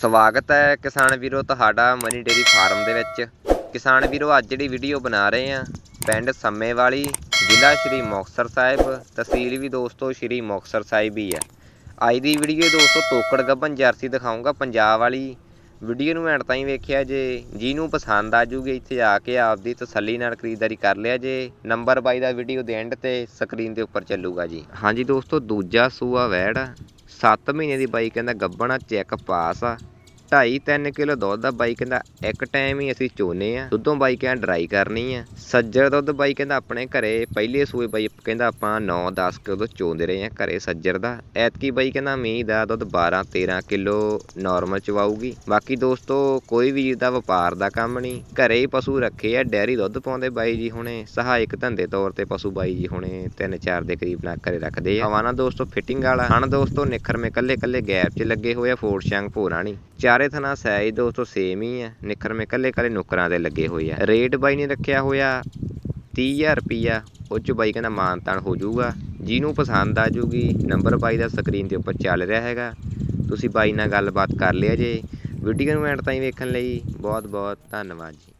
ਸਵਾਗਤ ਹੈ ਕਿਸਾਨ ਵੀਰੋ ਤੁਹਾਡਾ ਮਨੀ ਡੇਰੀ ਫਾਰਮ ਦੇ ਵਿੱਚ। ਕਿਸਾਨ ਵੀਰੋ, ਅੱਜ ਜਿਹੜੀ ਵੀਡੀਓ ਬਣਾ ਰਹੇ ਆ ਪਿੰਡ ਸੰਮੇਵਾਲੀ, ਜ਼ਿਲ੍ਹਾ ਸ਼੍ਰੀ ਮੁਕਤਸਰ ਸਾਹਿਬ। ਤਹਿਸੀਲ ਵੀ ਦੋਸਤੋ ਸ਼੍ਰੀ ਮੁਕਤਸਰ ਸਾਹਿਬ ਹੀ ਹੈ। ਅੱਜ ਦੀ ਵੀਡੀਓ ਦੋਸਤੋ ਤੋਕੜ ਗੱਭਣ ਜਰਸੀ ਦਿਖਾਉਂਗਾ ਪੰਜਾਬ ਵਾਲੀ। ਵੀਡੀਓ ਨੂੰ ਐਂਡ ਤਾਈਂ ਵੇਖਿਆ ਜੇ, ਜਿਹਨੂੰ ਪਸੰਦ ਆ ਜੂਗੀ, ਇੱਥੇ ਆ ਕੇ ਆਪਦੀ ਤਸੱਲੀ ਨਾਲ ਖਰੀਦਦਾਰੀ ਕਰ ਲਿਆ ਜੇ। ਨੰਬਰ ਬਾਈ ਦਾ ਵੀਡੀਓ ਦੇ ਐਂਡ ਤੇ ਸਕਰੀਨ ਦੇ ਉੱਪਰ ਚੱਲੂਗਾ ਜੀ। ਹਾਂਜੀ ਦੋਸਤੋ, ਦੂਜਾ ਸੂਆ ਵੈੜ ਆ। 7 ਮਹੀਨੇ ਦੀ ਬਾਈ ਕਹਿੰਦਾ ਗੱਭਣਾ ਚੈੱਕ ਪਾਸ ਆ। 2.5 3 ਕਿਲੋ ਦੁੱਧ ਦਾ ਬਾਈ ਕਹਿੰਦਾ ਇੱਕ ਟਾਈਮ ਹੀ ਅਸੀਂ ਚੋਨੇ ਆ। ਦੁੱਧੋਂ ਬਾਈ ਕਹਿੰਦਾ ਡਰਾਈ ਕਰਨੀ ਆ। ਸੱਜਰ ਦੁੱਧ ਬਾਈ ਕਹਿੰਦਾ ਆਪਣੇ ਘਰੇ ਪਹਿਲੇ ਸੂਏ ਬਾਈ ਕਹਿੰਦਾ ਆਪਾਂ 9 10 ਕਿਲੋ ਚੋਂਦੇ ਰਹੇ ਆ ਘਰੇ ਸੱਜਰ ਦਾ। ਐਤਕੀ ਬਾਈ ਕਹਿੰਦਾ ਮੀਂਹ ਦਾ ਦੁੱਧ 12 13 ਕਿਲੋ ਨਾਰਮਲ ਚਵਾਊਗੀ। ਬਾਕੀ ਦੋਸਤੋ, ਕੋਈ ਵੀ ਦਾ ਵਪਾਰ ਦਾ ਕੰਮ ਨਹੀਂ ਘਰੇ ਹੀ ਪਸ਼ੂ ਰੱਖੇ ਆ, ਡੈਰੀ ਦੁੱਧ ਪਾਉਂਦੇ ਬਾਈ ਜੀ ਹੁਣੇ। ਸਹਾਇਕ ਧੰਦੇ ਤੌਰ ਤੇ ਪਸ਼ੂ ਬਾਈ ਜੀ ਹੁਣੇ 3-4 ਦੇ ਕਰੀਬ ਨਾ ਘਰੇ ਰੱਖਦੇ ਆ। ਹਵਾਨਾ ਦੋਸਤੋ ਫਿਟਿੰਗ ਵਾਲਾ। ਹਣ ਦੋਸਤੋ, ਨਿਖਰ ਮੇ ਕੱਲੇ ਕੱਲੇ ਗੈਪ 'ਚ ਲੱਗੇ ਹੋਏ ਆ ਫੋਰ ਸ਼ੰਗ ਭੋਰਾ ਨਹੀਂ ਚਾਰੇ ਥਣਾ ਸਾਈਜ਼ ਦੋਸਤੋ ਸੇਮ ਹੀ ਹੈ ਨਿਖਰ ਮੇ ਕੱਲੇ ਕੱਲੇ ਨੁਕਰਾਂ ਦੇ ਲੱਗੇ ਹੋਏ ਆ। ਰੇਟ ਬਾਈ ਨੇ ਰੱਖਿਆ ਹੋਇਆ 30000 ਰੁਪਿਆ ਉਹ 'ਚ ਬਾਈ ਕਹਿੰਦਾ ਮਾਨਤਾਨ ਹੋ ਜਾਊਗਾ। ਜਿਹਨੂੰ ਪਸੰਦ ਆ ਜੂਗੀ ਨੰਬਰ ਬਾਈ ਦਾ ਸਕਰੀਨ ਦੇ ਉੱਪਰ ਚੱਲ ਰਿਹਾ ਹੈਗਾ। ਤੁਸੀਂ ਬਾਈ ਨਾਲ ਗੱਲਬਾਤ ਕਰ ਲਿਆ ਜੇ। ਵੀਡੀਓ ਨੂੰ ਐਂਡ ਤਾਈਂ ਵੇਖਣ ਲਈ ਬਹੁਤ ਬਹੁਤ ਧੰਨਵਾਦ ਜੀ।